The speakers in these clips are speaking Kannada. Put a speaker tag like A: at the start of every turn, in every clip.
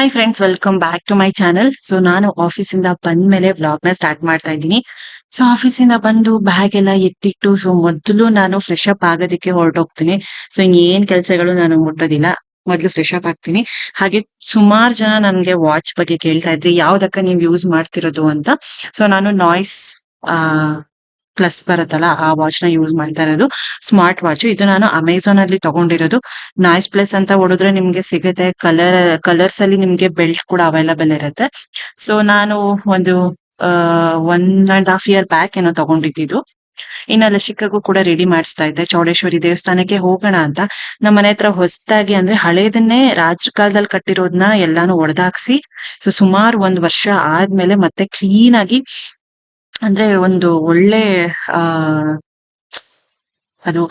A: Hi friends welcome back to my channel so ನಾನು ಆಫೀಸ್ ಆಫೀಸಿಂದ ಬಂದ್ಮೇಲೆ ವ್ಲಾಗ್ನ ಸ್ಟಾರ್ಟ್ ಮಾಡ್ತಾ ಇದ್ದೀನಿ. ಸೊ ಆಫೀಸಿಂದ ಬಂದು ಬ್ಯಾಗ್ ಎಲ್ಲ ಎತ್ತಿಟ್ಟು ಸೊ ಮೊದಲು ನಾನು ಫ್ರೆಶ್ ಅಪ್ ಆಗೋದಕ್ಕೆ ಹೊರಟೋಗ್ತೀನಿ. ಸೊ ಏನ್ ಕೆಲಸಗಳು ನಾನು ಮುಟ್ಟೋದಿಲ್ಲ ಮೊದಲು ಫ್ರೆಶ್ ಅಪ್ ಆಗ್ತೀನಿ. ಹಾಗೆ ಸುಮಾರು ಜನ ನನ್ಗೆ ವಾಚ್ ಬಗ್ಗೆ ಕೇಳ್ತಾ ಇದ್ರಿ. ಯಾವ್ದಕ್ಕ ನೀವು ಯೂಸ್ ಮಾಡ್ತಿರೋದು ಅಂತ. ಸೊ ನಾನು ನಾಯ್ಸ್ ಆ ಪ್ಲಸ್ ಬರುತ್ತಲ್ಲ, ಆ ವಾಚ್ನ ಯೂಸ್ ಮಾಡ್ತಾ ಇರೋದು. ಸ್ಮಾರ್ಟ್ ವಾಚ್ ಇದು ನಾನು ಅಮೆಝಾನ್ ಅಲ್ಲಿ ತಗೊಂಡಿರೋದು. ನಾಯ್ಸ್ ಪ್ಲಸ್ ಅಂತ ಹೊಡಿದ್ರೆ ನಿಮ್ಗೆ ಸಿಗುತ್ತೆ. ಕಲರ್ ಕಲರ್ಸ್ ಅಲ್ಲಿ ನಿಮ್ಗೆ ಬೆಲ್ಟ್ ಕೂಡ ಅವೈಲಬಲ್ ಇರುತ್ತೆ. ಸೊ ನಾನು ಒಂದು one and half year back ಏನೋ ತಗೊಂಡಿದ್ದು. ಇನ್ನ ಲಸಿಕಗೂ ಕೂಡ ರೆಡಿ ಮಾಡಿಸ್ತಾ ಇದ್ದೆ. ಚೌಡೇಶ್ವರಿ ದೇವಸ್ಥಾನಕ್ಕೆ ಹೋಗೋಣ ಅಂತ. ನಮ್ಮ ಮನೆ ಹತ್ರ ಹೊಸದಾಗಿ ಅಂದ್ರೆ ಹಳೇದನ್ನೇ ರಾಜ್ರ ಕಾಲದಲ್ಲಿ ಕಟ್ಟಿರೋದನ್ನ ಎಲ್ಲಾನು ಒಡೆದಾಕ್ಸಿ ಸೊ ಸುಮಾರು ಒಂದ್ ವರ್ಷ ಆದ್ಮೇಲೆ ಮತ್ತೆ ಕ್ಲೀನ್ ಆಗಿ ಅಂದ್ರೆ ಒಂದು ಒಳ್ಳೆ, ಆ, ಅದು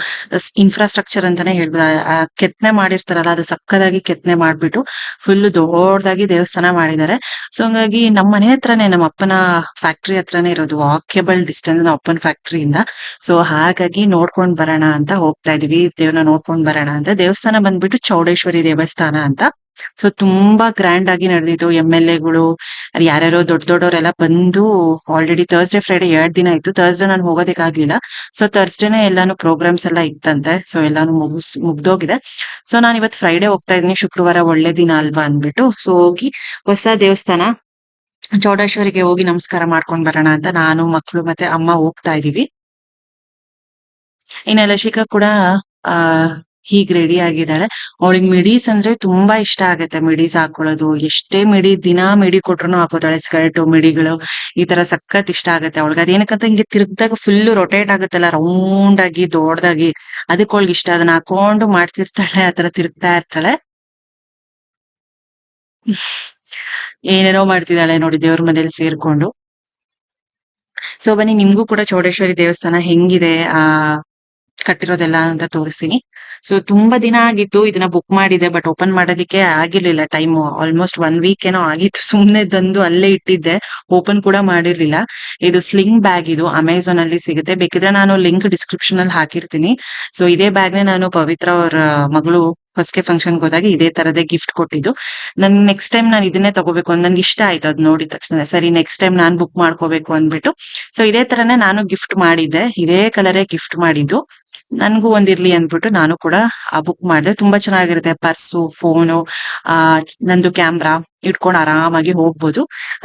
A: ಇನ್ಫ್ರಾಸ್ಟ್ರಕ್ಚರ್ ಅಂತಾನೆ ಹೇಳ್ಬೋದು. ಕೆತ್ತನೆ ಮಾಡಿರ್ತಾರಲ್ಲ, ಅದು ಸಕ್ಕದಾಗಿ ಕೆತ್ತನೆ ಮಾಡ್ಬಿಟ್ಟು ಫುಲ್ ದೊಡ್ಡದಾಗಿ ದೇವಸ್ಥಾನ ಮಾಡಿದ್ದಾರೆ. ಸೊ ಹಂಗಾಗಿ ನಮ್ಮ ಮನೆ ಹತ್ರನೇ, ನಮ್ಮ ಅಪ್ಪನ ಫ್ಯಾಕ್ಟ್ರಿ ಹತ್ರನೇ ಇರೋದು ವಾಕೇಬಲ್ ಡಿಸ್ಟೆನ್ಸ್ ನಮ್ಮ ಅಪ್ಪನ ಫ್ಯಾಕ್ಟ್ರಿಯಿಂದ ಸೊ ಹಾಗಾಗಿ ನೋಡ್ಕೊಂಡ್ ಬರೋಣ ಅಂತ ಹೋಗ್ತಾ ಇದೀವಿ. ದೇವ್ರನ್ನ ನೋಡ್ಕೊಂಡ್ ಬರೋಣ ಅಂತ. ದೇವಸ್ಥಾನ ಬಂದ್ಬಿಟ್ಟು ಚೌಡೇಶ್ವರಿ ದೇವಸ್ಥಾನ ಅಂತ. ಸೊ ತುಂಬಾ ಗ್ರ್ಯಾಂಡ್ ಆಗಿ ನಡೆದಿತ್ತು. ಎಂ ಎಲ್ ಎಗಳು ಯಾರ್ಯಾರೋ ದೊಡ್ಡ ದೊಡ್ಡವರೆಲ್ಲ ಬಂದು ಆಲ್ರೆಡಿ ಥರ್ಸ್ಡೇ ಫ್ರೈಡೆ ಎರಡ್ ದಿನ ಇತ್ತು. ಥರ್ಸ್ಡೇ ನಾನು ಹೋಗೋದಕ್ಕಾಗ್ಲಿಲ್ಲ. ಸೊ ಥರ್ಸ್ಡೇನೆ ಎಲ್ಲಾನು ಪ್ರೋಗ್ರಾಮ್ಸ್ ಎಲ್ಲ ಇತ್ತಂತೆ. ಸೊ ಎಲ್ಲಾನು ಮುಗಿಸ್, ಮುಗ್ದೋಗಿದೆ. ಸೊ ನಾನು ಇವತ್ತು ಫ್ರೈಡೆ ಹೋಗ್ತಾ ಇದೀನಿ ಶುಕ್ರವಾರ ಒಳ್ಳೆ ದಿನ ಅಲ್ವಾ ಅಂದ್ಬಿಟ್ಟು. ಸೊ ಹೋಗಿ ಹೊಸ ದೇವಸ್ಥಾನ, ಚೌಡೇಶ್ವರಿಗೆ ಹೋಗಿ ನಮಸ್ಕಾರ ಮಾಡ್ಕೊಂಡ್ ಬರೋಣ ಅಂತ ನಾನು ಮಕ್ಕಳು ಮತ್ತೆ ಅಮ್ಮ ಹೋಗ್ತಾ ಇದೀವಿ. ಇನ್ನ ಲಶಿಕಾ ಕೂಡ, ಆ ಹೀಗ್ ರೆಡಿ ಆಗಿದ್ದಾಳೆ. ಅವಳಿಗೆ ಮಿಡೀಸ್ ಅಂದ್ರೆ ತುಂಬಾ ಇಷ್ಟ ಆಗತ್ತೆ. ಮಿಡೀಸ್ ಹಾಕೊಳ್ಳೋದು. ಎಷ್ಟೇ ಮಿಡಿ, ದಿನಾ ಮಿಡಿ ಕೊಟ್ರು ಹಾಕೋತಾಳೆ ಸ್ಕರ್ಟ್ ಮಿಡಿಗಳು. ಈ ತರ ಸಖತ್ ಇಷ್ಟ ಆಗತ್ತೆ ಅವಳಿಗೆ. ಅದೇನಕ್ಕಂತ ಹಿಂಗೆ ತಿರುಗ್ದಾಗ ಫುಲ್ ರೊಟೇಟ್ ಆಗುತ್ತಲ್ಲ ರೌಂಡ್ ಆಗಿ ದೊಡ್ಡದಾಗಿ ಅದಕ್ಕೆ ಅವಳಿಗೆ ಇಷ್ಟ. ಅದನ್ನ ಹಾಕೊಂಡು ಮಾಡ್ತಿರ್ತಾಳೆ. ಆತರ ತಿರುಗ್ತಾ ಇರ್ತಾಳೆ. ಏನೇನೋ ಮಾಡ್ತಿದ್ದಾಳೆ ನೋಡಿ ದೇವ್ರ ಮನೇಲಿ ಸೇರ್ಕೊಂಡು. ಸೊ ಬನ್ನಿ, ನಿಮ್ಗೂ ಕೂಡ ಚೌಡೇಶ್ವರಿ ದೇವಸ್ಥಾನ ಹೆಂಗಿದೆ? ಆ ಕಟ್ಟಿರೋದೆಲ್ಲ ಅಂತ ತೋರಿಸ್ತೀನಿ. ಸೊ ತುಂಬಾ ದಿನ ಆಗಿತ್ತು ಇದನ್ನ ಬುಕ್ ಮಾಡಿದೆ ಬಟ್ ಓಪನ್ ಮಾಡೋದಕ್ಕೆ ಆಗಿರ್ಲಿಲ್ಲ ಟೈಮ್ ಆಲ್ಮೋಸ್ಟ್ ಒನ್ ವೀಕ್ ಏನೋ ಆಗಿತ್ತು. ಸುಮ್ನೆ ತಂದು ಅಲ್ಲೇ ಇಟ್ಟಿದ್ದೆ. ಓಪನ್ ಕೂಡ ಮಾಡಿರ್ಲಿಲ್ಲ. ಇದು ಸ್ಲಿಂಗ್ ಬ್ಯಾಗ್ ಇದು. ಅಮೆಝಾನ್ ಅಲ್ಲಿ ಸಿಗುತ್ತೆ. ಬೇಕಿದ್ರೆ ನಾನು ಲಿಂಕ್ ಡಿಸ್ಕ್ರಿಪ್ಷನ್ ಅಲ್ಲಿ ಹಾಕಿರ್ತೀನಿ. ಸೊ ಇದೇ ಬ್ಯಾಗ್ ನೇ ನಾನು ಪವಿತ್ರ ಅವ್ರ ಮಗಳು ಹೊಸಕೆ ಫಂಕ್ಷನ್ ಹೋದಾಗ ಇದೇ ತರದೇ ಗಿಫ್ಟ್ ಕೊಟ್ಟಿದ್ದು. ನನ್ ನೆಕ್ಸ್ಟ್ ಟೈಮ್ ನಾನು ಇದನ್ನೇ ತಗೋಬೇಕು ಅಂತ ನನ್ಗೆ ಇಷ್ಟ ಆಯ್ತು ಅದ್ ನೋಡಿದ ತಕ್ಷಣ ಸರಿ ನೆಕ್ಸ್ಟ್ ಟೈಮ್ ನಾನ್ ಬುಕ್ ಮಾಡ್ಕೋಬೇಕು ಅಂದ್ಬಿಟ್ಟು. ಸೊ ಇದೇ ತರನೇ ನಾನು ಗಿಫ್ಟ್ ಮಾಡಿದ್ದೆ. ಇದೇ ಕಲರೇ ಗಿಫ್ಟ್ ಮಾಡಿದ್ದು. ನನ್ಗೂ ಒಂದಿರ್ಲಿ ಅಂದ್ಬಿಟ್ಟು ನಾನು ಕೂಡ ಆ ಬುಕ್ ಮಾಡಿದೆ. ತುಂಬಾ ಚೆನ್ನಾಗಿರುತ್ತೆ. ಪರ್ಸು ಫೋನು ಆ, ನಂದು ಕ್ಯಾಮ್ರಾ ಇಟ್ಕೊಂಡು ಆರಾಮಾಗಿ ಹೋಗ್ಬೋದು.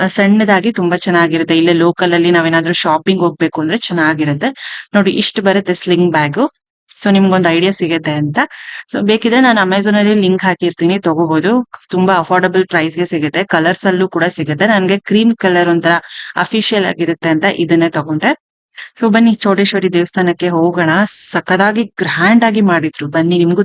A: ಸಣ್ಣದಾಗಿ ತುಂಬಾ ಚೆನ್ನಾಗಿರುತ್ತೆ. ಇಲ್ಲೇ ಲೋಕಲ್ ಅಲ್ಲಿ ನಾವೇನಾದ್ರೂ ಶಾಪಿಂಗ್ ಹೋಗ್ಬೇಕು ಅಂದ್ರೆ ಚೆನ್ನಾಗಿರುತ್ತೆ. ನೋಡಿ, ಇಷ್ಟು ಬರುತ್ತೆ ಸ್ಲಿಂಗ್ ಬ್ಯಾಗು ಸೊ ನಿಮ್ಗೊಂದು ಐಡಿಯಾ ಸಿಗುತ್ತೆ ಅಂತ. ಸೊ ಬೇಕಿದ್ರೆ ನಾನು ಅಮೆಝಾನ್ ಅಲ್ಲಿ ಲಿಂಕ್ ಹಾಕಿರ್ತೀನಿ ತಗೋಬಹುದು ತುಂಬಾ ಅಫೋರ್ಡಬಲ್ ಪ್ರೈಸ್ಗೆ ಸಿಗುತ್ತೆ. ಕಲರ್ಸ್ ಅಲ್ಲೂ ಕೂಡ ಸಿಗುತ್ತೆ. ನನ್ಗೆ ಕ್ರೀಮ್ ಕಲರ್ ಒಂಥರ ಅಫಿಷಿಯಲ್ ಆಗಿರುತ್ತೆ ಅಂತ ಇದನ್ನೇ ತಗೊಂಡೆ ಸೊ ಬನ್ನಿ ಚೌಡೇಶ್ವರಿ ದೇವಸ್ಥಾನಕ್ಕೆ ಹೋಗೋಣ. ಸಖದಾಗಿ ಗ್ರ್ಯಾಂಡ್ ಆಗಿ ಮಾಡಿದ್ರು. ಬನ್ನಿ ನಿಮ್ಗೂ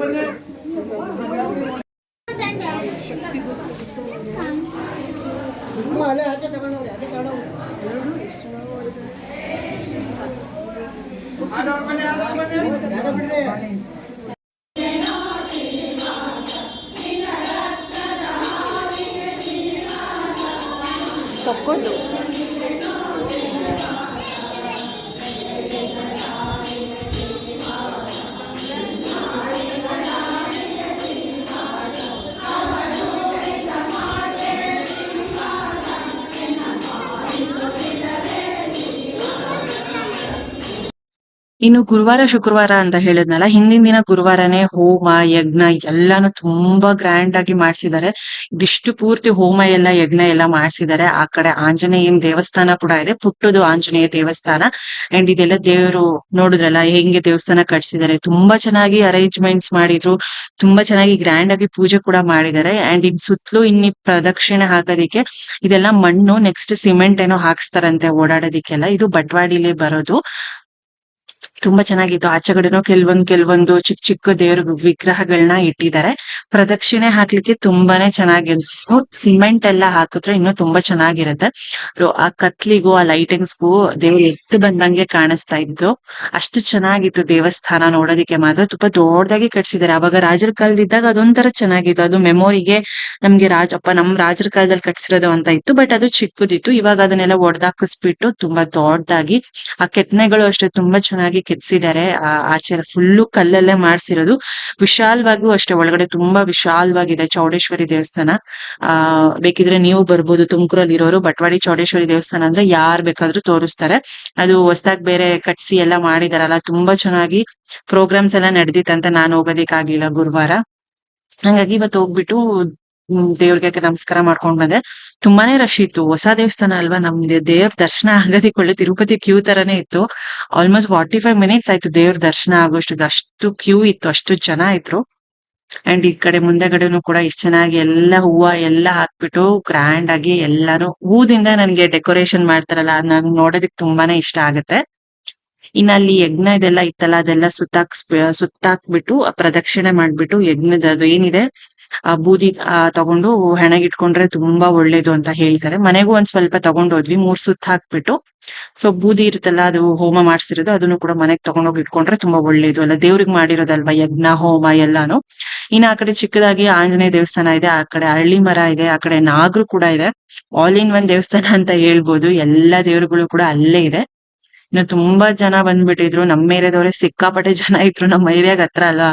B: ಆಧಾರ್ ಚೆನ್ನಾಗಿ ಆಧಾರ್ ಬನ್ನಿ ಆಧಾರ್ ಬನ್ನಿ
A: ತಕ್ಕೊಂಡು ಇನ್ನು ಗುರುವಾರ, ಶುಕ್ರವಾರ ಅಂತ ಹೇಳಿದ್ನಲ್ಲ, ಹಿಂದಿನ ದಿನ ಗುರುವಾರನೇ ಹೋಮ, ಯಜ್ಞ, ಎಲ್ಲಾನು ತುಂಬಾ ಗ್ರ್ಯಾಂಡ್ ಆಗಿ ಮಾಡ್ಸಿದ್ದಾರೆ ಇದಿಷ್ಟು ಪೂರ್ತಿ ಹೋಮ ಎಲ್ಲ, ಯಜ್ಞ ಎಲ್ಲ ಮಾಡ್ಸಿದ್ದಾರೆ ಆ ಕಡೆ ಆಂಜನೇಯನ್ ದೇವಸ್ಥಾನ ಕೂಡ ಇದೆ, ಪುಟ್ಟದು ಆಂಜನೇಯ ದೇವಸ್ಥಾನ. ಅಂಡ್ ಇದೆಲ್ಲ ದೇವರು ನೋಡಿದ್ರಲ್ಲ, ಹೆಂಗೆ ದೇವಸ್ಥಾನ ಕಟ್ಸಿದ್ದಾರೆ ತುಂಬಾ ಚೆನ್ನಾಗಿ ಅರೇಂಜ್ಮೆಂಟ್ಸ್ ಮಾಡಿದ್ರು. ತುಂಬಾ ಚೆನ್ನಾಗಿ ಗ್ರ್ಯಾಂಡ್ ಆಗಿ ಪೂಜೆ ಕೂಡ ಮಾಡಿದ್ದಾರೆ ಅಂಡ್ ಇನ್ ಸುತ್ತಲೂ ಇನ್ನಿ ಪ್ರದಕ್ಷಿಣೆ ಹಾಕೋದಿಕ್ಕೆ, ಇದೆಲ್ಲ ಮಣ್ಣು ನೆಕ್ಸ್ಟ್ ಸಿಮೆಂಟ್ ಏನೋ ಹಾಕ್ಸ್ತಾರಂತೆ ಓಡಾಡೋದಿಕ್ಕೆಲ್ಲ. ಇದು ಬಟ್ವಾಡಿಲೇ ಬರೋದು. ತುಂಬಾ ಚೆನ್ನಾಗಿತ್ತು. ಆಚೆಗಡೆನೂ ಕೆಲವೊಂದ್ ಕೆಲವೊಂದು ಚಿಕ್ಕ ಚಿಕ್ಕ ದೇವ್ರ ವಿಗ್ರಹಗಳನ್ನ ಇಟ್ಟಿದ್ದಾರೆ. ಪ್ರದಕ್ಷಿಣೆ ಹಾಕ್ಲಿಕ್ಕೆ ತುಂಬಾನೇ ಚೆನ್ನಾಗಿತ್ತು ಸಿಮೆಂಟ್ ಎಲ್ಲ ಹಾಕಿದ್ರೆ ಇನ್ನೂ ತುಂಬಾ ಚೆನ್ನಾಗಿರುತ್ತೆ. ಆ ಕತ್ಲಿಗೂ, ಆ ಲೈಟಿಂಗ್ಸ್ಗೂ ದೇವ್ರು ಎದ್ದು ಬಂದಂಗೆ ಕಾಣಿಸ್ತಾ ಇತ್ತು. ಅಷ್ಟು ಚೆನ್ನಾಗಿತ್ತು ದೇವಸ್ಥಾನ ನೋಡೋದಿಕ್ಕೆ ಮಾತ್ರ. ತುಂಬಾ ದೊಡ್ಡದಾಗಿ ಕಟ್ಸಿದ್ದಾರೆ. ಅವಾಗ ರಾಜರ ಕಾಲದಿದ್ದಾಗ ಅದೊಂಥರ ಚೆನ್ನಾಗಿತ್ತು. ಅದು ಮೆಮೊರಿಗೆ ನಮ್ಗೆ ರಾಜಪ್ಪ ನಮ್ ರಾಜರ ಕಾಲದಲ್ಲಿ ಕಟ್ಸಿರೋದು ಅಂತ ಇತ್ತು. ಬಟ್ ಅದು ಚಿಕ್ಕದಿತ್ತು. ಇವಾಗ ಅದನ್ನೆಲ್ಲ ಒಡೆದಾಕಿಸ್ಬಿಟ್ಟು ತುಂಬಾ ದೊಡ್ಡದಾಗಿ, ಆ ಕೆತ್ತನೆಗಳು ಅಷ್ಟೇ ತುಂಬಾ ಚೆನ್ನಾಗಿ ಕೆತ್ತಿಸಿದ್ದಾರೆ ಆ ಆಚೆ ಫುಲ್ಲು ಕಲ್ಲಲ್ಲೇ ಮಾಡ್ಸಿರೋದು. ವಿಶಾಲವಾಗೂ ಅಷ್ಟೇ, ಒಳಗಡೆ ತುಂಬಾ ವಿಶಾಲವಾಗಿದೆ ಚೌಡೇಶ್ವರಿ ದೇವಸ್ಥಾನ. ಆ, ಬೇಕಿದ್ರೆ ನೀವು ಬರ್ಬೋದು ತುಮಕೂರಲ್ಲಿ ಇರೋರು ಬಟ್ವಾಡಿ ಚೌಡೇಶ್ವರಿ ದೇವಸ್ಥಾನ ಅಂದ್ರೆ ಯಾರ್ ಬೇಕಾದ್ರೂ ತೋರಿಸ್ತಾರೆ. ಅದು ಹೊಸದಾಗಿ ಬೇರೆ ಕಟ್ಸಿ ಎಲ್ಲ ಮಾಡಿದಾರಲ್ಲ, ತುಂಬಾ ಚೆನ್ನಾಗಿ ಪ್ರೋಗ್ರಾಮ್ಸ್ ಎಲ್ಲ ನಡೆದಿತ್ತಂತ ನಾನು ಹೋಗೋದಿಕ್ಕಾಗ್ಲಿಲ್ಲ ಗುರುವಾರ. ಹಂಗಾಗಿ ಇವತ್ತು ಹೋಗ್ಬಿಟ್ಟು ದೇವ್ರಿಗೆ ನಮಸ್ಕಾರ ಮಾಡ್ಕೊಂಡ್ ಬಂದೆ. ತುಂಬಾನೇ ರಶ್ ಇತ್ತು. ಹೊಸ ದೇವಸ್ಥಾನ ಅಲ್ವಾ? ನಮ್ದು ದೇವ್ರ ದರ್ಶನ ಆಗೋದಿಕ್ ತಿರುಪತಿ ಕ್ಯೂ ತರಾನೇ ಇತ್ತು. ಆಲ್ಮೋಸ್ಟ್ ಫಾರ್ಟಿ ಫೈವ್ ಮಿನಿಟ್ಸ್ ಆಯ್ತು ದೇವ್ರ ದರ್ಶನ ಆಗೋಷ್ಟು. ಅಷ್ಟು ಕ್ಯೂ ಇತ್ತು. ಅಷ್ಟು ಜನ ಇದ್ರು. ಅಂಡ್ ಈ ಕಡೆ ಮುಂದೆಗಡೆನು ಕೂಡ ಇಷ್ಟ ಚೆನ್ನಾಗಿ ಎಲ್ಲ ಹೂವ ಎಲ್ಲ ಹಾಕ್ಬಿಟ್ಟು ಗ್ರ್ಯಾಂಡ್ ಆಗಿ ಎಲ್ಲಾನು ಹೂದಿಂದ ನನ್ಗೆ ಡೆಕೋರೇಷನ್ ಮಾಡ್ತಾರಲ್ಲ ನಂಗ್ ನೋಡೋದಕ್ ತುಂಬಾನೇ ಇಷ್ಟ ಆಗುತ್ತೆ. ಇನ್ನ ಅಲ್ಲಿ ಯಜ್ಞ ಇದೆಲ್ಲ ಇತ್ತಲ್ಲ, ಅದೆಲ್ಲ ಸುತ್ತಾಕ್ ಸುತ್ತಾಕ್ಬಿಟ್ಟು ಪ್ರದಕ್ಷಿಣೆ ಮಾಡ್ಬಿಟ್ಟು ಯಜ್ಞದ ಅದು ಏನಿದೆ, ಆ, ಬೂದಿ, ಆ, ತಗೊಂಡು ಹೆಣಗಿಟ್ಕೊಂಡ್ರೆ ತುಂಬಾ ಒಳ್ಳೇದು ಅಂತ ಹೇಳ್ತಾರೆ. ಮನೆಗೂ ಒಂದ್ ಸ್ವಲ್ಪ ತಗೊಂಡ್ ಹೋದ್ವಿ, ಮೂರ್ ಸುತ್ತ ಹಾಕ್ಬಿಟ್ಟು. ಸೊ ಬೂದಿ ಇರುತ್ತಲ್ಲ, ಅದು ಹೋಮ ಮಾಡ್ಸಿರೋದು, ಅದನ್ನು ಕೂಡ ಮನೆಗ್ ತಗೊಂಡೋಗಿ ಇಟ್ಕೊಂಡ್ರೆ ತುಂಬಾ ಒಳ್ಳೇದು ಅಲ್ಲ. ದೇವ್ರಿಗೆ ಮಾಡಿರೋದಲ್ವಾ ಯಜ್ಞ, ಹೋಮ ಎಲ್ಲಾನು? ಇನ್ನ ಆ ಕಡೆ ಚಿಕ್ಕದಾಗಿ ಆಂಜನೇಯ ದೇವಸ್ಥಾನ ಇದೆ, ಆ ಕಡೆ ಹಳ್ಳಿ ಮರ ಇದೆ, ಆ ಕಡೆ ನಾಗರು ಕೂಡ ಇದೆ. ಆಲ್ ಇನ್ ಒನ್ ದೇವಸ್ಥಾನ ಅಂತ ಹೇಳ್ಬೋದು. ಎಲ್ಲಾ ದೇವರುಗಳು ಕೂಡ ಅಲ್ಲೇ ಇದೆ. ಇನ್ನು ತುಂಬಾ ಜನ ಬಂದ್ಬಿಟ್ಟಿದ್ರು. ನಮ್ಮ ಏರಿಯಾದವ್ರೆ ಸಿಕ್ಕಾಪಟ್ಟೆ ಜನ ಇದ್ರು. ನಮ್ಮ ಏರಿಯಾಗ ಹತ್ರ ಅಲ್ಲ.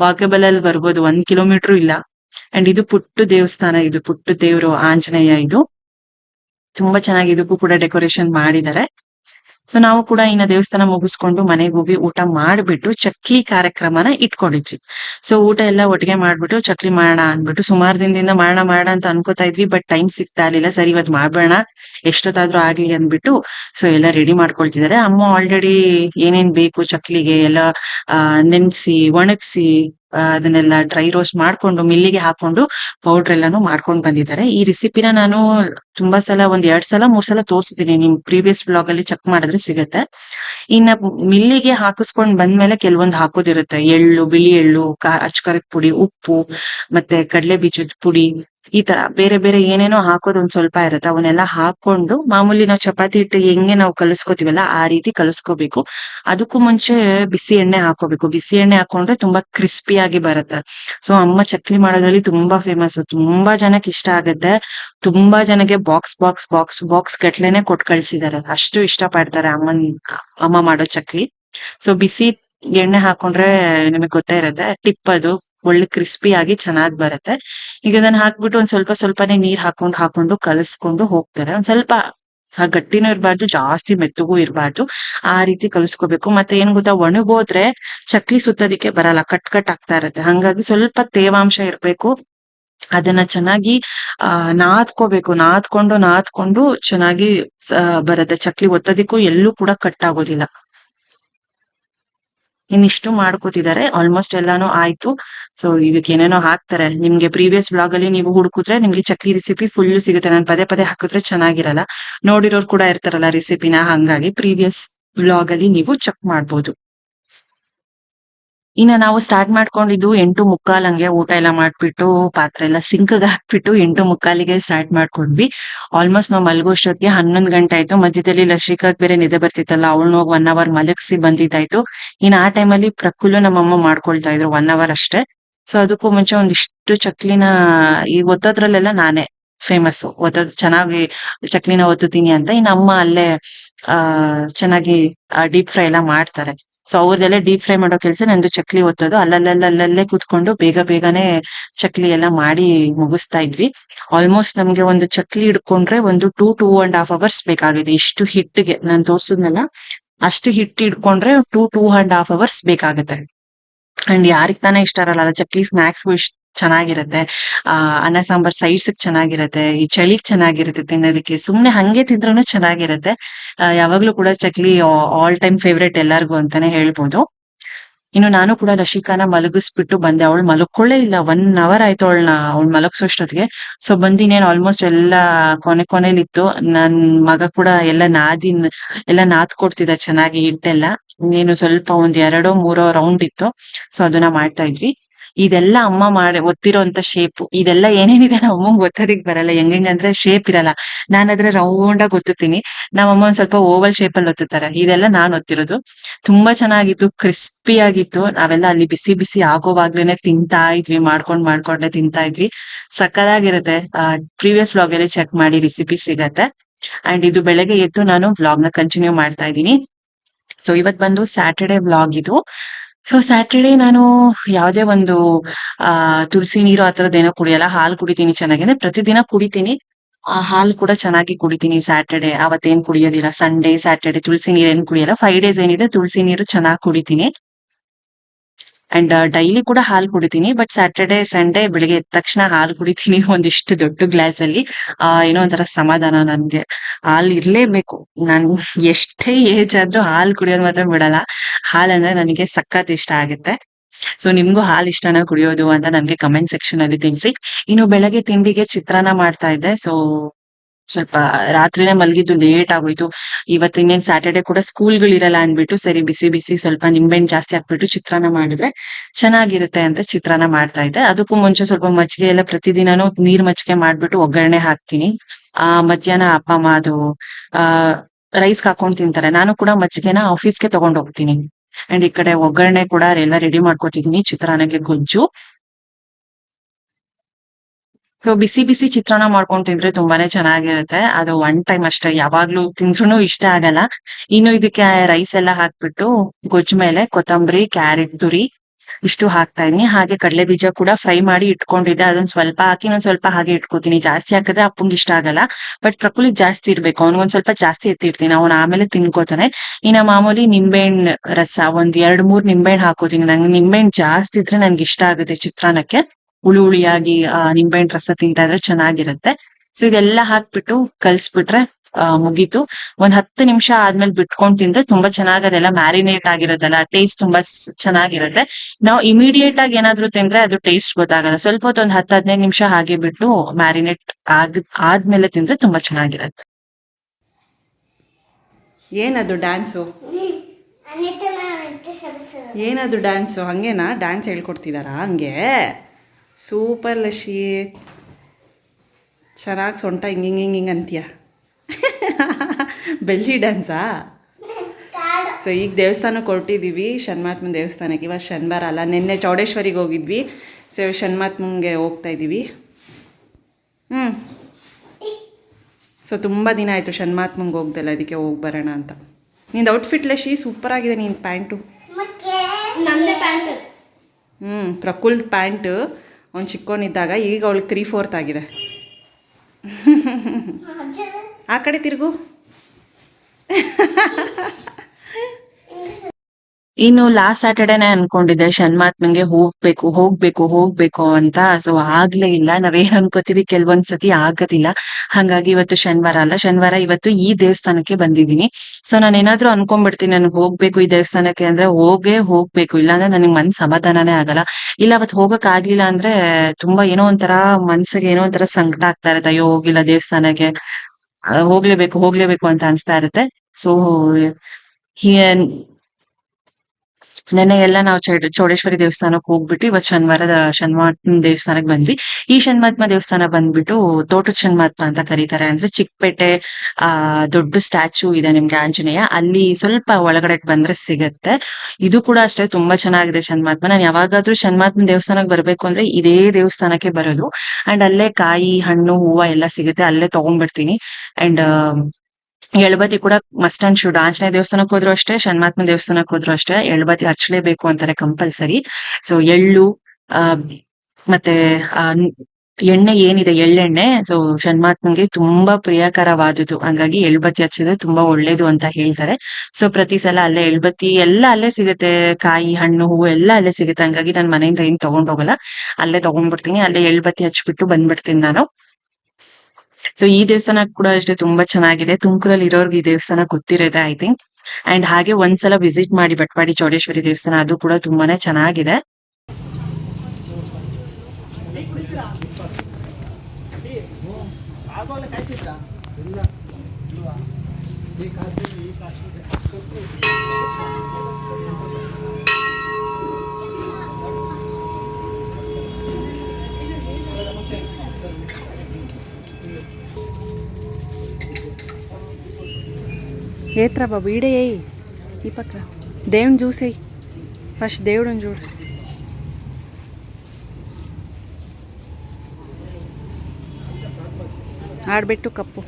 A: ವಾಕೇಬಲ್ ಅಲ್ಲಿ ಬರ್ಬೋದು. ಒಂದ್ ಕಿಲೋಮೀಟರ್ ಇಲ್ಲ. ಅಂಡ್ ಇದು ಪುಟ್ಟು ದೇವಸ್ಥಾನ. ಇದು ಪುಟ್ಟು ದೇವ್ರು ಆಂಜನೇಯ ಇದು. ತುಂಬಾ ಚೆನ್ನಾಗಿ ಇದಕ್ಕೂ ಕೂಡ ಡೆಕೋರೇಷನ್ ಮಾಡಿದ್ದಾರೆ. ಸೊ ನಾವು ಕೂಡ ಇನ್ನ ದೇವಸ್ಥಾನ ಮುಗಿಸ್ಕೊಂಡು ಮನೆಗೆ ಹೋಗಿ ಊಟ ಮಾಡ್ಬಿಟ್ಟು ಚಕ್ಲಿ ಕಾರ್ಯಕ್ರಮನ ಇಟ್ಕೊಂಡಿದ್ವಿ. ಸೊ ಊಟ ಎಲ್ಲ ಒಟ್ಟಿಗೆ ಮಾಡ್ಬಿಟ್ಟು ಚಕ್ಲಿ ಮಾಡೋಣ ಅಂದ್ಬಿಟ್ಟು ಸುಮಾರು ದಿನದಿಂದ ಮಾಡೋಣ ಮಾಡೋಣ ಅಂತ ಅನ್ಕೋತಾ ಇದ್ವಿ ಬಟ್ ಟೈಮ್ ಸಿಗ್ತಾ ಇರ್ಲಿಲ್ಲ. ಸರಿ ಇವತ್ತು ಮಾಡ್ಬೇಡ, ಎಷ್ಟೊತ್ತಾದ್ರೂ ಆಗ್ಲಿ ಅಂದ್ಬಿಟ್ಟು ಸೊ ಎಲ್ಲ ರೆಡಿ ಮಾಡ್ಕೊಳ್ತಿದ್ದಾರೆ. ಅಮ್ಮ ಆಲ್ರೆಡಿ ಏನೇನ್ ಬೇಕು ಚಕ್ಲಿಗೆ ಎಲ್ಲ, ಆ, ನೆನ್ಸಿ, ಒಣಗ್ಸಿ ಅದನ್ನೆಲ್ಲ ಡ್ರೈ ರೋಸ್ಟ್ ಮಾಡ್ಕೊಂಡು ಮಿಲ್ಲಿಗೆ ಹಾಕೊಂಡು ಪೌಡರ್ ಎಲ್ಲಾನು ಮಾಡ್ಕೊಂಡು ಬಂದಿದ್ದಾರೆ. ಈ ರೆಸಿಪಿನ ನಾನು ತುಂಬಾ ಸಲ, ಒಂದ್ ಎರಡ್ ಸಲ, ಮೂರ್ ಸಲ ತೋರ್ಸಿದೀನಿ ನಿಮ್ ಪ್ರೀವಿಯಸ್ ಬ್ಲಾಗ್ ಅಲ್ಲಿ ಚೆಕ್ ಮಾಡಿದ್ರೆ ಸಿಗತ್ತೆ. ಇನ್ನ ಮಿಲ್ಲಿಗೆ ಹಾಕಿಸ್ಕೊಂಡ್ ಬಂದ್ಮೇಲೆ ಕೆಲವೊಂದ್ ಹಾಕೋದಿರುತ್ತೆ. ಎಳ್ಳು, ಬಿಳಿ ಎಳ್ಳು, ಕಾ- ಅಚ್ಕರದ ಪುಡಿ, ಉಪ್ಪು, ಮತ್ತೆ ಕಡಲೆ ಬೀಜದ ಪುಡಿ ಈ ತರ ಬೇರೆ ಬೇರೆ ಏನೇನೋ ಹಾಕೋದು ಒಂದ್ ಸ್ವಲ್ಪ ಇರುತ್ತೆ. ಅವನ್ನೆಲ್ಲ ಹಾಕೊಂಡು ಮಾಮೂಲಿ ನಾವು ಚಪಾತಿ ಹಿಟ್ಟು ಹೆಂಗೆ ನಾವು ಕಲಿಸ್ಕೋತೀವಲ್ಲ ಆ ರೀತಿ ಕಲಿಸ್ಕೋಬೇಕು. ಅದಕ್ಕೂ ಮುಂಚೆ ಬಿಸಿ ಎಣ್ಣೆ ಹಾಕೋಬೇಕು. ಬಿಸಿ ಎಣ್ಣೆ ಹಾಕೊಂಡ್ರೆ ತುಂಬಾ ಕ್ರಿಸ್ಪಿಯಾಗಿ ಬರುತ್ತೆ. ಸೊ ಅಮ್ಮ ಚಕ್ಲಿ ಮಾಡೋದ್ರಲ್ಲಿ ತುಂಬಾ ಫೇಮಸ್ ತುಂಬಾ ಜನಕ್ಕೆ ಇಷ್ಟ ಆಗುತ್ತೆ. ತುಂಬಾ ಜನಕ್ಕೆ ಬಾಕ್ಸ್ ಬಾಕ್ಸ್ ಬಾಕ್ಸ್ ಬಾಕ್ಸ್ ಗಟ್ಲೆನೆ ಕೊಟ್ ಕಳ್ಸಿದಾರೆ. ಅಷ್ಟು ಇಷ್ಟ ಪಡ್ತಾರೆ ಅಮ್ಮನ್, ಅಮ್ಮ ಮಾಡೋ ಚಕ್ಲಿ. ಸೊ ಬಿಸಿ ಎಣ್ಣೆ ಹಾಕೊಂಡ್ರೆ ನಿಮಗೆ ಗೊತ್ತೇ ಇರುತ್ತೆ. ಟಿಪ್ ಅದು ಒಳ್ಳೆ ಕ್ರಿಸ್ಪಿ ಆಗಿ ಚೆನ್ನಾಗ್ ಬರುತ್ತೆ. ಈಗ ಅದನ್ನ ಹಾಕ್ಬಿಟ್ಟು ಒಂದ್ ಸ್ವಲ್ಪ ಸ್ವಲ್ಪನೇ ನೀರ್ ಹಾಕೊಂಡು ಹಾಕೊಂಡು ಕಲಸ್ಕೊಂಡು ಹೋಗ್ತಾರೆ. ಒಂದ್ ಸ್ವಲ್ಪ ಗಟ್ಟಿನೂ ಇರಬಾರ್ದು, ಜಾಸ್ತಿ ಮೆತ್ತಗೂ ಇರಬಾರ್ದು. ಆ ರೀತಿ ಕಲಿಸ್ಕೋಬೇಕು. ಮತ್ತೆ ಏನ್ ಗೊತ್ತಾ, ಒಣಗೋದ್ರೆ ಚಕ್ಲಿ ಸುತ್ತೋದಿಕ್ಕೆ ಬರಲ್ಲ, ಕಟ್ ಕಟ್ ಆಗ್ತಾ ಇರತ್ತೆ. ಹಂಗಾಗಿ ಸ್ವಲ್ಪ ತೇವಾಂಶ ಇರ್ಬೇಕು. ಅದನ್ನ ಚೆನ್ನಾಗಿ, ಆ, ನಾದ್ಕೋಬೇಕು. ನಾದ್ಕೊಂಡು ನಾದ್ಕೊಂಡು ಚೆನ್ನಾಗಿ ಬರುತ್ತೆ. ಚಕ್ಲಿ ಒತ್ತೋದಿಕ್ಕೂ ಎಲ್ಲೂ ಕೂಡ ಕಟ್ ಆಗೋದಿಲ್ಲ. ಇನ್ನಿಷ್ಟು ಮಾಡ್ಕೋತಿದ್ದಾರೆ ಆಲ್ಮೋಸ್ಟ್ ಎಲ್ಲಾನು ಆಯ್ತು. ಸೊ ಇದಕ್ಕೆ ಏನೇನೋ ಹಾಕ್ತಾರೆ. ನಿಮ್ಗೆ ಪ್ರೀವಿಯಸ್ ಬ್ಲಾಗ್ ಅಲ್ಲಿ ನೀವು ಹುಡುಕಿದ್ರೆ ನಿಮ್ಗೆ ಚಕ್ಲಿ ರೆಸಿಪಿ ಫುಲ್ ಸಿಗುತ್ತೆ. ನಾನು ಪದೇ ಪದೇ ಹಾಕಿದ್ರೆ ಚೆನ್ನಾಗಿರಲ್ಲ. ನೋಡಿರೋರು ಕೂಡ ಇರ್ತಾರಲ್ಲ ರೆಸಿಪಿನ ಹಂಗಾಗಿ ಪ್ರೀವಿಯಸ್ ಬ್ಲಾಗ್ ಅಲ್ಲಿ ನೀವು ಚೆಕ್ ಮಾಡ್ಬೋದು. ಇನ್ನ ನಾವು ಸ್ಟಾರ್ಟ್ ಮಾಡ್ಕೊಂಡಿದ್ದು ಎಂಟು ಮುಕ್ಕಾಲ್ ಹಂಗೆ ಊಟ ಎಲ್ಲ ಮಾಡ್ಬಿಟ್ಟು ಪಾತ್ರೆ ಎಲ್ಲ ಸಿಂಕ್ ಹಾಕ್ಬಿಟ್ಟು ಎಂಟು ಮುಕ್ಕಾಲಿಗೆ ಸ್ಟಾರ್ಟ್ ಮಾಡ್ಕೊಂಡ್ವಿ. ಆಲ್ಮೋಸ್ಟ್ ನಾವು ಮಲ್ಗೋಷ್ಟೊತ್ತಿಗೆ ಹನ್ನೊಂದು ಗಂಟೆ ಆಯ್ತು. ಮಧ್ಯದಲ್ಲಿ ಲಶಿಕಾಗ್ ಬೇರೆ ನಿದ್ದೆ ಬರ್ತಿತ್ತಲ್ಲ ಅವಳನ್ನ ಒನ್ ಅವರ್ ಮಲಗಿಸಿ ಬಂದಿದ್ದಾಯ್ತು. ಇನ್ ಆ ಟೈಮಲ್ಲಿ ಪ್ರಕುಲು ನಮ್ಮಮ್ಮ ಮಾಡ್ಕೊಳ್ತಾ ಇದ್ರು ಒನ್ ಅವರ್ ಅಷ್ಟೇ. ಸೊ ಅದಕ್ಕೂ ಮುಂಚೆ ಒಂದಿಷ್ಟು ಚಕ್ಲಿನ, ಈ ಒತ್ತೋದ್ರಲ್ಲೆಲ್ಲ ನಾನೇ ಫೇಮಸ್ ಒತ್ತೋದ್ ಚೆನ್ನಾಗಿ ಚಕ್ಲಿನ ಒತ್ತುತ್ತೀನಿ ಅಂತ. ಇನ್ನು ಅಮ್ಮ ಅಲ್ಲೇ, ಆ, ಚೆನ್ನಾಗಿ ಡೀಪ್ ಫ್ರೈ ಎಲ್ಲ ಮಾಡ್ತಾರೆ. ಸೊ ಅವ್ರದೆಲ್ಲ ಡೀಪ್ ಫ್ರೈ ಮಾಡೋ ಕೆಲಸ, ನಂದು ಚಕ್ಲಿ ಒತ್ತೋದು. ಅಲ್ಲಲ್ಲಲ್ಲಲ್ಲೇ ಕೂತ್ಕೊಂಡು ಬೇಗ ಬೇಗನೆ ಚಕ್ಲಿ ಎಲ್ಲ ಮಾಡಿ ಮುಗಿಸ್ತಾ ಇದ್ವಿ. ಆಲ್ಮೋಸ್ಟ್ ನಮ್ಗೆ ಒಂದು ಚಕ್ಲಿ ಹಿಡ್ಕೊಂಡ್ರೆ ಒಂದು two two and half hours ಬೇಕಾಗಿದೆ. ಇಷ್ಟು ಹಿಟ್ಟಿಗೆ, ನಾನು ತೋರ್ಸಿದ್ನಲ್ಲ, ಅಷ್ಟು ಹಿಟ್ಟು ಹಿಡ್ಕೊಂಡ್ರೆ two two and half hours ಬೇಕಾಗುತ್ತೆ. ಅಂಡ್ ಯಾರಿಗ್ ತಾನೇ ಇಷ್ಟ ಇರಲ್ಲ, ಚಕ್ಲಿ ಸ್ನಾಕ್ಸ್ಗೂ ಇಷ್ಟ ಚೆನ್ನಾಗಿರತ್ತೆ. ಆ, ಅನ್ನ, ಸಾಂಬಾರ್ ಸೈಡ್ಸ್ ಚೆನ್ನಾಗಿರತ್ತೆ. ಈ ಚಳಿಗ್ ಚೆನ್ನಾಗಿರುತ್ತೆ ತಿನ್ನೋದಕ್ಕೆ. ಸುಮ್ನೆ ಹಂಗೆ ತಿಂದ್ರೂ ಚೆನ್ನಾಗಿರತ್ತೆ. ಯಾವಾಗಲೂ ಕೂಡ ಚಕ್ಲಿ ಆಲ್ ಟೈಮ್ ಫೇವ್ರೇಟ್ ಎಲ್ಲಾರ್ಗು ಅಂತಾನೆ ಹೇಳ್ಬೋದು. ಇನ್ನು ನಾನು ಕೂಡ ರಶಿಕಾನ ಮಲಗಿಸ್ಬಿಟ್ಟು ಬಂದೆ. ಅವಳು ಮಲಗ್ಕೊಳ್ಳೇ ಇಲ್ಲ. ಒನ್ ಅವರ್ ಆಯ್ತು ಅವಳನ್ನ. ಅವಳು ಮಲಗ್ಸೋಷ್ಟೊತ್ತಿಗೆ. ಸೊ ಬಂದಿನೇನು ಆಲ್ಮೋಸ್ಟ್ ಎಲ್ಲ ಕೊನೆ ಕೊನೆಲಿತ್ತು. ನನ್ ಮಗ ಕೂಡ ಎಲ್ಲ ನಾದಿ ಎಲ್ಲ ನಾದ್ ಕೊಡ್ತಿದ್ದ ಚೆನ್ನಾಗಿ ಹಿಟ್ಟೆಲ್ಲ. ಇನ್ನೇನು ಸ್ವಲ್ಪ ಒಂದ್ ಎರಡೋ, ಮೂರೋ ರೌಂಡ್ ಇತ್ತು. ಸೊ ಅದನ್ನ ಮಾಡ್ತಾ ಇದ್ವಿ. ಇದೆಲ್ಲ ಅಮ್ಮ ಮಾಡಿ ಒತ್ತಿರೋಂತ ಶೇಪ್ ಇದೆಲ್ಲ ಏನೇನಿದೆ ನಮ್ಮ ಅಮ್ಮಂಗ್ ಒತ್ತೋದಿಕ್ ಬರಲ್ಲ. ಹೆಂಗಂದ್ರೆ ಶೇಪ್ ಇರಲ್ಲ. ನಾನ್ ಅದ್ರ ರೌಂಡ್ ಆಗಿ ನಮ್ಮಮ್ಮ ಒಂದ್ ಸ್ವಲ್ಪ ಓವಲ್ ಶೇಪ್ ಅಲ್ಲಿ ಒತ್ತುತ್ತಾರೆ. ಇದೆಲ್ಲ ನಾನ್ ಒತ್ತಿರೋದು. ತುಂಬಾ ಚೆನ್ನಾಗಿತ್ತು. ಕ್ರಿಸ್ಪಿ ಆಗಿತ್ತು. ನಾವೆಲ್ಲ ಅಲ್ಲಿ ಬಿಸಿ ಬಿಸಿ ಆಗೋವಾಗ್ಲೇನೆ ತಿಂತಾ ಇದ್ವಿ. ಮಾಡ್ಕೊಂಡ್ ಮಾಡ್ಕೊಂಡೆ ತಿಂತಾ ಇದ್ವಿ. ಸಕ್ಕದಾಗಿರುತ್ತೆ ಪ್ರೀವಿಯಸ್ ವ್ಲಾಗ್ ಅಲ್ಲಿ ಚೆಕ್ ಮಾಡಿ ರೆಸಿಪಿ ಸಿಗತ್ತೆ. ಅಂಡ್ ಇದು ಬೆಳಗ್ಗೆ ಎದ್ದು ನಾನು ವ್ಲಾಗ್ನ ಕಂಟಿನ್ಯೂ ಮಾಡ್ತಾ ಇದ್ದೀನಿ. ಸೊ ಇವತ್ ಬಂದು ಸ್ಯಾಟರ್ಡೆ ವ್ಲಾಗ್ ಇದು. ಸೊ ಸ್ಯಾಟರ್ಡೆ ನಾನು ಯಾವುದೇ ಒಂದು, ಆ, ತುಳಸಿ ನೀರು ಆ ಥರದ್ದೇನೋ ಕುಡಿಯಲ್ಲ. ಹಾಲು ಕುಡಿತೀನಿ ಚೆನ್ನಾಗಿ ಅಂದ್ರೆ ಪ್ರತಿದಿನ ಕುಡಿತೀನಿ. ಆ, ಹಾಲು ಕೂಡ ಚೆನ್ನಾಗಿ ಕುಡಿತೀನಿ ಸ್ಯಾಟರ್ಡೆ ಅವತ್ತೇನ್ ಕುಡಿಯೋದಿಲ್ಲ. ಸಂಡೇ ಸ್ಯಾಟರ್ಡೆ ತುಳಸಿ ನೀರ್ ಏನ್ ಕುಡಿಯಲ್ಲ. ಫೈವ್ ಡೇಸ್ ಏನಿದೆ, ತುಳಸಿ ನೀರು ಚೆನ್ನಾಗಿ ಕುಡಿತೀನಿ. ಅಂಡ್ ಡೈಲಿ ಕೂಡ ಹಾಲು ಕುಡಿತೀನಿ ಬಟ್ ಸ್ಯಾಟರ್ಡೆ ಸಂಡೇ ಬೆಳಿಗ್ಗೆ ಎದ್ದ ತಕ್ಷಣ ಹಾಲು ಕುಡಿತೀನಿ ಒಂದಿಷ್ಟು ದೊಡ್ಡ ಗ್ಲಾಸ್ ಅಲ್ಲಿ. ಆ, ಏನೋ ಒಂಥರ ಸಮಾಧಾನ ನನ್ಗೆ. ಹಾಲು ಇರ್ಲೇಬೇಕು. ನಾನು ಎಷ್ಟೇ ಏಜ್ ಆದ್ರೂ ಹಾಲು ಕುಡಿಯೋದು ಮಾತ್ರ ಬಿಡಲ್ಲ. ಹಾಲಂದ್ರೆ ನನಗೆ ಸಖತ್ ಇಷ್ಟ ಆಗುತ್ತೆ. ಸೊ ನಿಮ್ಗೂ ಹಾಲು ಇಷ್ಟನ ಕುಡಿಯೋದು ಅಂತ ನನ್ಗೆ ಕಮೆಂಟ್ ಸೆಕ್ಷನ್ ಅಲ್ಲಿ ತಿಳಿಸಿ. ಇನ್ನು ಬೆಳಗ್ಗೆ ತಿಂಡಿಗೆ ಚಿತ್ರಾನ್ನ ಮಾಡ್ತಾ ಇದ್ದೆ. ಸೊ ಸ್ವಲ್ಪ ರಾತ್ರಿನೇ ಮಲಗಿದ್ದು ಲೇಟ್ ಆಗೋಯ್ತು. ಇವತ್ತು ಇನ್ನೇನ್ ಸ್ಯಾಟರ್ಡೆ ಕೂಡ ಸ್ಕೂಲ್ಗಳಿರಲ್ಲ ಅನ್ಬಿಟ್ಟು ಸರಿ ಬಿಸಿ ಬಿಸಿ ಸ್ವಲ್ಪ ನಿಂಬೆಹಣ್ಣು ಜಾಸ್ತಿ ಹಾಕ್ಬಿಟ್ಟು ಚಿತ್ರಾನ್ನ ಮಾಡಿದ್ರೆ ಚೆನ್ನಾಗಿರುತ್ತೆ ಅಂತ ಚಿತ್ರಾನ್ನ ಮಾಡ್ತಾ ಇದ್ದೆ. ಅದಕ್ಕೂ ಮುಂಚೆ ಸ್ವಲ್ಪ ಮಜ್ಜಿಗೆ ಎಲ್ಲ ಪ್ರತಿದಿನಾನು ನೀರ್ ಮಜ್ಜಿಗೆ ಮಾಡ್ಬಿಟ್ಟು ಒಗ್ಗರಣೆ ಹಾಕ್ತೀನಿ. ಆ ಮಧ್ಯಾಹ್ನ ಅಪ್ಪ, ಅಮ್ಮ ಅದು, ಆ ರೈಸ್ ಹಾಕೊಂಡ್ ತಿಂತಾರೆ. ನಾನು ಕೂಡ ಮಜ್ಜಿಗೆನ ಆಫೀಸ್ಗೆ ತಗೊಂಡ್ ಹೋಗ್ತೀನಿ. ಅಂಡ್ ಈ ಕಡೆ ಒಗ್ಗರಣೆ ಕೂಡ ಎಲ್ಲ ರೆಡಿ ಮಾಡ್ಕೊತಿದೀನಿ ಚಿತ್ರಾನ್ನಕ್ಕೆ ಗೊಜ್ಜು. ಸೊ ಬಿಸಿ ಬಿಸಿ ಚಿತ್ರಾನ್ನ ಮಾಡ್ಕೊಂಡ್ ತಿಂದ್ರೆ ತುಂಬಾನೇ ಚೆನ್ನಾಗಿರುತ್ತೆ. ಅದು ಒನ್ ಟೈಮ್ ಅಷ್ಟೇ. ಯಾವಾಗ್ಲೂ ತಿಂದ್ರು ಇಷ್ಟ ಆಗಲ್ಲ. ಇನ್ನು ಇದಕ್ಕೆ ರೈಸ್ ಎಲ್ಲ ಹಾಕ್ಬಿಟ್ಟು ಗೊಜ್ಜ ಮೇಲೆ ಕೊತ್ತಂಬರಿ ಕ್ಯಾರೆಟ್ ತುರಿ ಇಷ್ಟು ಹಾಕ್ತಾ ಇದೀನಿ ಹಾಗೆ ಕಡಲೆ ಬೀಜ ಕೂಡ ಫ್ರೈ ಮಾಡಿ ಇಟ್ಕೊಂಡಿದ್ದೆ. ಅದೊಂದ್ ಸ್ವಲ್ಪ ಹಾಕಿ ಇನ್ನೊಂದ್ ಸ್ವಲ್ಪ ಹಾಗೆ ಇಟ್ಕೋತೀನಿ. ಜಾಸ್ತಿ ಹಾಕಿದ್ರೆ ಅಪ್ಪಂಗೆ ಇಷ್ಟ ಆಗಲ್ಲ. ಬಟ್ ಪ್ರಕೃತಿ ಜಾಸ್ತಿ ಇರ್ಬೇಕು. ಅವ್ನಿಗೊಂದ್ ಸ್ವಲ್ಪ ಜಾಸ್ತಿ ಎತ್ತಿರ್ತೀನಿ ಅವ್ನ ಆಮೇಲೆ ತಿನ್ಕೋತಾನೆ. ಇನ್ನ ಮಾಮೂಲಿ ನಿಂಬೆಹಣ್ಣು ರಸ ಒಂದ್ ಎರಡ್ ಮೂರ್ ನಿಂಬೆಹಣ್ಣು ಹಾಕೋತೀನಿ. ನಂಗೆ ನಿಂಬೆಹಣ್ಣು ಜಾಸ್ತಿ ಇದ್ರೆ ನನ್ಗೆ ಇಷ್ಟ ಆಗುತ್ತೆ ಚಿತ್ರಾನ್ನಕ್ಕೆ. ಹುಳಿ ಹುಳಿಯಾಗಿ ಆ ನಿಂಬೆಹಣ್ಣು ರಸ ತಿಂತಾ ಇದ್ರೆ ಚೆನ್ನಾಗಿರುತ್ತೆ. ಸೊ ಇದೆಲ್ಲ ಹಾಕ್ಬಿಟ್ಟು ಕಲ್ಸ್ಬಿಟ್ರೆ ಆ ಮುಗೀತು. ಒಂದ್ ಹತ್ತು ನಿಮಿಷ ಆದ್ಮೇಲೆ ಬಿಟ್ಕೊಂಡ್ ತಿಂದ್ರೆ ತುಂಬಾ ಚೆನ್ನಾಗಿ ಅದೆಲ್ಲ ಮ್ಯಾರಿನೇಟ್ ಆಗಿರೋದಲ್ಲ ಟೇಸ್ಟ್ ತುಂಬಾ ಚೆನ್ನಾಗಿರುತ್ತೆ. ನಾವು ಇಮಿಡಿಯೇಟ್ ಆಗಿ ಏನಾದ್ರು ತಿಂದ್ರೆ ಅದು ಟೇಸ್ಟ್ ಗೊತ್ತಾಗಲ್ಲ. ಸ್ವಲ್ಪ ಹೊತ್ತು ಒಂದ್ ಹತ್ತು ಹದಿನೈದು ನಿಮಿಷ ಹಾಗೆ ಬಿಟ್ಟು ಮ್ಯಾರಿನೇಟ್ ಆಗ ಆದ್ಮೇಲೆ ತಿಂದ್ರೆ ತುಂಬಾ ಚೆನ್ನಾಗಿರುತ್ತೆ.
C: ಏನದು ಡ್ಯಾನ್ಸು? ಏನದು ಡ್ಯಾನ್ಸು? ಹಂಗೇನಾ? ಡ್ಯಾನ್ಸ್ ಹೇಳ್ಕೊಡ್ತಿದಾರಾ? ಹಂಗೆ? ಸೂಪರ್ ಲಶಿ ಚೆನ್ನಾಗಿ ಸೊಂಟ ಹಿಂಗೆ ಹಿಂಗೆ ಹಿಂಗೆ ಹಿಂಗೆ ಅಂತೀಯ ಬೆಳ್ಳಿ ಡ್ಯಾನ್ಸಾ ಸೊ ಈಗ ದೇವಸ್ಥಾನಕ್ಕೆ ಕೊಟ್ಟಿದ್ದೀವಿ ಶನ್ಮಾತ್ಮನ ದೇವಸ್ಥಾನಕ್ಕೆ ಇವಾಗ ಶನಿವಾರ ಅಲ್ಲ ನಿನ್ನೆ ಚೌಡೇಶ್ವರಿಗೆ ಹೋಗಿದ್ವಿ. ಸೊ ಇವಾಗ ಶನ್ಮಾತ್ಮಂಗೆ ಹೋಗ್ತಾ ಇದ್ದೀವಿ ಹ್ಞೂ ಸೊ ತುಂಬ ದಿನ ಆಯಿತು ಶನ್ಮಾತ್ಮಂಗೆ ಹೋಗ್ದಲ್ಲ ಅದಕ್ಕೆ ಹೋಗಿ ಬರೋಣ ಅಂತ. ನಿಂದು ಔಟ್ಫಿಟ್ ಲಶಿ ಸೂಪರ್ ಆಗಿದೆ
D: ನಮ್ದೇ ಪ್ಯಾಂಟ್.
C: ಹ್ಞೂ ಪ್ರಕುಲ್ ಪ್ಯಾಂಟ್. ಅವ್ನು ಚಿಕ್ಕವನಿದ್ದಾಗ ಈಗ ಅವಳಿಗೆ ತ್ರೀ ಫೋರ್ತ್ ಆಗಿದೆ. ಆ ಕಡೆ ತಿರುಗು.
A: ಇನ್ನು ಲಾಸ್ಟ್ ಸ್ಯಾಟರ್ಡೇನೆ ಅನ್ಕೊಂಡಿದ್ದೆ ಶನ್ಮಾತ್ಮಂಗೆ ಹೋಗ್ಬೇಕು ಹೋಗ್ಬೇಕು ಹೋಗ್ಬೇಕು ಅಂತ. ಸೊ ಆಗ್ಲೇ ಇಲ್ಲ. ನಾವೇನ್ ಅನ್ಕೋತೀವಿ ಕೆಲವೊಂದ್ ಸತಿ ಆಗೋದಿಲ್ಲ. ಹಂಗಾಗಿ ಇವತ್ತು ಶನಿವಾರ ಅಲ್ಲ. ಶನಿವಾರ ಇವತ್ತು ಈ ದೇವಸ್ಥಾನಕ್ಕೆ ಬಂದಿದ್ದೀನಿ. ಸೊ ನಾನು ಏನಾದ್ರೂ ಅನ್ಕೊಂಡ್ಬಿಡ್ತೀನಿ, ನನ್ಗೆ ಹೋಗ್ಬೇಕು ಈ ದೇವಸ್ಥಾನಕ್ಕೆ ಅಂದ್ರೆ ಹೋಗೇ ಹೋಗ್ಬೇಕು. ಇಲ್ಲಾಂದ್ರೆ ನನಗೆ ಮನ್ ಸಮಾಧಾನನೇ ಆಗಲ್ಲ. ಇಲ್ಲ, ಅವತ್ ಹೋಗಕ್ ಆಗ್ಲಿಲ್ಲ ಅಂದ್ರೆ ತುಂಬಾ ಏನೋ ಒಂಥರ ಮನ್ಸಿಗೆ ಏನೋ ಒಂಥರ ಸಂಕಟ ಆಗ್ತಾ ಇರುತ್ತೆ. ಅಯ್ಯೋ, ಹೋಗಿಲ್ಲ ದೇವಸ್ಥಾನಕ್ಕೆ. ಹೋಗ್ಲೇಬೇಕು ಹೋಗ್ಲೇಬೇಕು ಅಂತ ಅನ್ಸ್ತಾ ಇರುತ್ತೆ. ಸೊ ನೆನ್ನೆ ಎಲ್ಲ ನಾವು ಚೌಡ- ಚೌಡೇಶ್ವರಿ ದೇವಸ್ಥಾನಕ್ಕೆ ಹೋಗ್ಬಿಟ್ಟು ಇವತ್ತು ಶನಿವಾರದ ಶನ್ಮಾತ್ಮ ದೇವಸ್ಥಾನಕ್ಕೆ ಬಂದ್ವಿ. ಈ ಶನ್ಮಾತ್ಮ ದೇವಸ್ಥಾನ ಬಂದ್ಬಿಟ್ಟು ತೋಟದ ಶನಿಮಾತ್ಮ ಅಂತ ಕರೀತಾರೆ. ಅಂದ್ರೆ ಚಿಕ್ಕಪೇಟೆ, ಆ, ದೊಡ್ಡ ಸ್ಟ್ಯಾಚು ಇದೆ ನಿಮ್ಗೆ ಆಂಜನೇಯ. ಅಲ್ಲಿ ಸ್ವಲ್ಪ ಒಳಗಡೆ ಬಂದ್ರೆ ಸಿಗತ್ತೆ. ಇದು ಕೂಡ ಅಷ್ಟೇ ತುಂಬಾ ಚೆನ್ನಾಗಿದೆ ಶನ್ಮಾತ್ಮ ನಾನು ಯಾವಾಗಾದ್ರೂ ಶನಿಮಾತ್ಮ ದೇವಸ್ಥಾನಕ್ಕೆ ಬರ್ಬೇಕು ಅಂದ್ರೆ ಇದೇ ದೇವಸ್ಥಾನಕ್ಕೆ ಬರೋದು. ಅಂಡ್ ಅಲ್ಲೇ ಕಾಯಿ, ಹಣ್ಣು, ಹೂವ ಎಲ್ಲ ಸಿಗುತ್ತೆ. ಅಲ್ಲೇ ತಗೊಂಡ್ಬಿಡ್ತೀನಿ. ಅಂಡ್ ಎಳ್ಬತ್ತಿ ಕೂಡ ಮಸ್ಟ್ ಅಂಡ್ ಶುಡ್ ಆಂಜನೇಯ ದೇವಸ್ಥಾನಕ್ಕೆ ಹೋದ್ರು ಅಷ್ಟೇ ಶನ್ಮಾತ್ಮ ದೇವಸ್ಥಾನಕ್ಕೆ ಹೋದ್ರು ಅಷ್ಟೇ. ಎಳ್ಬತ್ತಿ ಹಚ್ಲೇಬೇಕು ಅಂತಾರೆ ಕಂಪಲ್ಸರಿ. ಸೊ ಎಳ್ಳು, ಆ, ಮತ್ತೆ ಎಣ್ಣೆ ಏನಿದೆ, ಎಳ್ಳೆಣ್ಣೆ. ಸೊ ಶನ್ಮಾತ್ಮಂಗೆ ತುಂಬಾ ಪ್ರಿಯಕರವಾದುದು ಹಂಗಾಗಿ ಎಳ್ಬತ್ತಿ ಹಚ್ಚಿದ್ರೆ ತುಂಬಾ ಒಳ್ಳೇದು ಅಂತ ಹೇಳ್ತಾರೆ. ಸೊ ಪ್ರತಿ ಸಲ ಅಲ್ಲೇ ಎಳ್ಬತ್ತಿ ಎಲ್ಲ ಅಲ್ಲೇ ಸಿಗುತ್ತೆ. ಕಾಯಿ, ಹಣ್ಣು, ಹೂವು ಎಲ್ಲ ಅಲ್ಲೇ ಸಿಗುತ್ತೆ. ಹಂಗಾಗಿ ನಾನು ಮನೆಯಿಂದ ಏನ್ ತಗೊಂಡ್ ಹೋಗಲ್ಲ. ಅಲ್ಲೇ ತಗೊಂಡ್ಬಿಡ್ತೀನಿ. ಅಲ್ಲೇ ಎಳ್ಬತ್ತಿ ಹಚ್ಬಿಟ್ಟು ಬಂದ್ಬಿಡ್ತೀನಿ ನಾನು. ಸೊ ಈ ದೇವಸ್ಥಾನ ಕೂಡ ಅಷ್ಟೇ ತುಂಬಾ ಚೆನ್ನಾಗಿದೆ. ತುಮಕೂರಲ್ಲಿ ಇರೋರ್ಗೆ ಈ ದೇವಸ್ಥಾನ ಗೊತ್ತಿರೋದೇ ಐ ಥಿಂಕ್ ಅಂಡ್ ಹಾಗೆ ಒಂದ್ಸಲ ವಿಸಿಟ್ ಮಾಡಿ ಬಟ್ವಾಡಿ ಚೌಡೇಶ್ವರಿ ದೇವಸ್ಥಾನ ಅದು ಕೂಡ ತುಂಬಾನೇ ಚೆನ್ನಾಗಿದೆ.
C: ఏత్రా బాబు ఈడే వేయి ఈ పక్క. దేవుని చూసేయి. ఫస్ట్ దేవుడిని చూడు. ఆడబెట్టు కప్పు.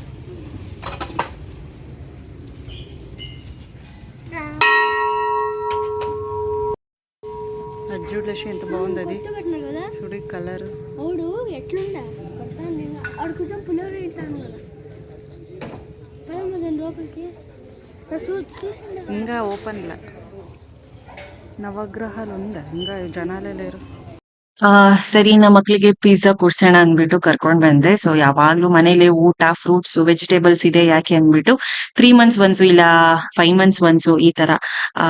C: లక్ష్మి ఎంత బాగుంది అది. చూడు కలర్.
D: చూ చూసిండే
C: ఇంకా ఓపెన్లా నవగ్రహాలు ఉందా ఇంకా జనాలే లేరు
A: ಆ, ಸರಿ ನಮ್ಮ ಮಕ್ಳಿಗೆ ಪಿಜ್ಜಾ ಕೊಡ್ಸೋಣ ಅಂದ್ಬಿಟ್ಟು ಕರ್ಕೊಂಡ್ ಬಂದೆ. ಸೊ ಯಾವಾಗ್ಲೂ ಮನೇಲಿ ಊಟ ಫ್ರೂಟ್ಸ್ ವೆಜಿಟೇಬಲ್ಸ್ ಇದೆ ಯಾಕೆ ಅಂದ್ಬಿಟ್ಟು ತ್ರೀ ಮಂತ್ಸ್ ಒನ್ಸು ಇಲ್ಲ ಫೈವ್ ಮಂತ್ಸ್ ಒನ್ಸು ಈ ತರ, ಆ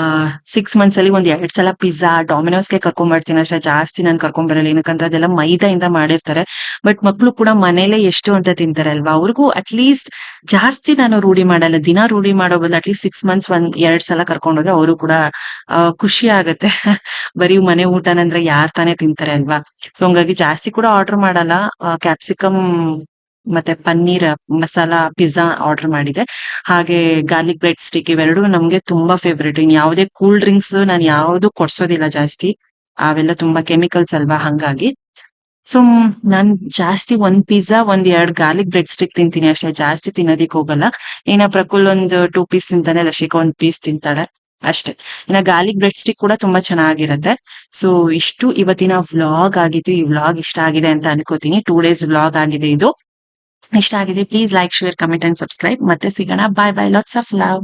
A: ಸಿಕ್ಸ್ ಮಂತ್ಸ್ ಅಲ್ಲಿ ಒಂದ್ ಎರಡ್ ಸಲ ಪಿಜ್ಜಾ ಡಾಮಿನೋಸ್ಗೆ ಕರ್ಕೊಂಡ್ ಬರ್ತೀನಿ ಅಷ್ಟೇ. ಜಾಸ್ತಿ ನಾನು ಕರ್ಕೊಂಡ್ ಬರಲ್ಲ. ಏನಕ್ಕಂದ್ರೆ ಅದೆಲ್ಲ ಮೈದಾಯಿಂದ ಮಾಡಿರ್ತಾರೆ. ಬಟ್ ಮಕ್ಳು ಕೂಡ ಮನೇಲೆ ಎಷ್ಟು ಅಂತ ತಿಂತಾರೆ ಅಲ್ವಾ ಅವ್ರಿಗೂ ಅಟ್ಲೀಸ್ಟ್ ಜಾಸ್ತಿ ನಾನು ರೂಢಿ ಮಾಡಲ್ಲ. ದಿನ ರೂಢಿ ಮಾಡೋ ಬದಲು ಅಟ್ಲೀಸ್ಟ್ ಸಿಕ್ಸ್ ಮಂತ್ಸ್ ಒಂದ್ ಎರಡ್ ಸಲ ಕರ್ಕೊಂಡೋದ್ರೆ ಅವರು ಕೂಡ ಖುಷಿ ಆಗುತ್ತೆ. ಬರೀ ಮನೆ ಊಟನಂದ್ರೆ ಯಾರ್ ತಾನೇ ತಿಂತಾರೆ? ಅಲ್ವಾ? ಸೊ ಹಂಗಾಗಿ ಜಾಸ್ತಿ ಕೂಡ ಆರ್ಡರ್ ಮಾಡಲ್ಲ. ಕ್ಯಾಪ್ಸಿಕಮ್ ಮತ್ತೆ ಪನ್ನೀರ್, ಮಸಾಲಾ ಪಿಜ್ಜಾ ಆರ್ಡರ್ ಮಾಡಿದೆ. ಹಾಗೆ ಗಾರ್ಲಿಕ್ ಬ್ರೆಡ್ ಸ್ಟಿಕ್ ಇವೆರಡು ನಮ್ಗೆ ತುಂಬಾ ಫೇವ್ರೇಟ್ ಇನ್ ಯಾವುದೇ ಕೂಲ್ ಡ್ರಿಂಕ್ಸ್ ನಾನು ಯಾವ್ದು ಕೊಡ್ಸೋದಿಲ್ಲ ಜಾಸ್ತಿ. ಅವೆಲ್ಲ ತುಂಬಾ ಕೆಮಿಕಲ್ಸ್ ಅಲ್ವಾ ಹಂಗಾಗಿ. ಸೊ ನಾನ್ ಜಾಸ್ತಿ ಒಂದ್ ಪಿಜ್ಜಾ ಒಂದ್ ಎರಡ್ ಗಾರ್ಲಿಕ್ ಬ್ರೆಡ್ ಸ್ಟಿಕ್ ತಿಂತೀನಿ ಅಷ್ಟೇ. ಜಾಸ್ತಿ ತಿನ್ನೋದಿಕ್ ಹೋಗಲ್ಲ. ಏನ ಪ್ರಕುಲ್ ಒಂದು ಟೂ ಪೀಸ್ ತಿಂತಾನೆ, ರಶಿಕಾ ಒಂದ್ ಪೀಸ್ ತಿಂತಾಳೆ. ಅಷ್ಟೇ. ಇನ್ನ ಗಾರ್ಲಿಕ್ ಬ್ರೆಡ್ ಸ್ಟಿಕ್ ಕೂಡ ತುಂಬಾ ಚೆನ್ನಾಗಿರುತ್ತೆ. ಸೊ ಇಷ್ಟು ಇವತ್ತಿನ ವ್ಲಾಗ್ ಆಗಿತ್ತು. ಈ ವ್ಲಾಗ್ ಇಷ್ಟ ಆಗಿದೆ ಅಂತ ಅನ್ಕೋತೀನಿ. ಟೂ ಡೇಸ್ ವ್ಲಾಗ್ ಆಗಿದೆ ಇದು. ಇಷ್ಟ ಆಗಿದೆ please like share comment and subscribe ಮತ್ತೆ ಸಿಗೋಣ. Bye bye lots of love